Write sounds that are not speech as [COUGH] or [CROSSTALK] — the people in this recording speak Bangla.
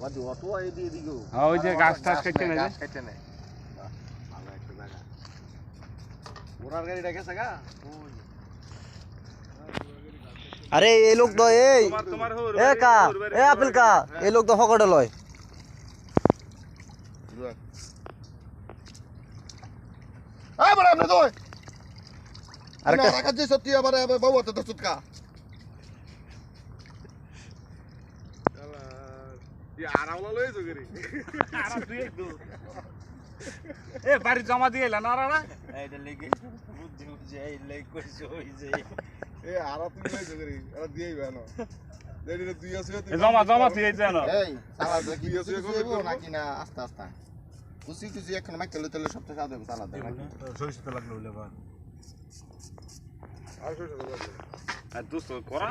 আবার অত এই দিয়ে দিগো। হ্যাঁ, ওই যে গাছ টাছ কেটে নেয় গাছ কেটে নেয় ভালো একটা জায়গা ওনার গাড়িটা গেছে গা? আরে এই লোক তো এই তোমার তোমার হোর এ কা এ আপেল কা এই লোক তো ফকড়ে লয়। বড় আপনি তো আরে আরে সত্যি আবার বাবু তো তো সুতকা এ বাড়ি জমা দিয়ে এলা না রাড়া এইটা লেগে বুদ্ধি বুঝে এই লেগ কইছে ওই যে। এ আর তুমি লইছো করি আর দিয়েই বানো দেরি দুই আছে জমা জমা দিয়ে যেন এই সালাদ [LAUGHS] দুই আছে কবে নাকি না? আস্তে আস্তে। কুচি কুচি এখন মাইকে লইতে লইতে নাকি সরিষাতে লাগল বলে আর দোস্ত করা?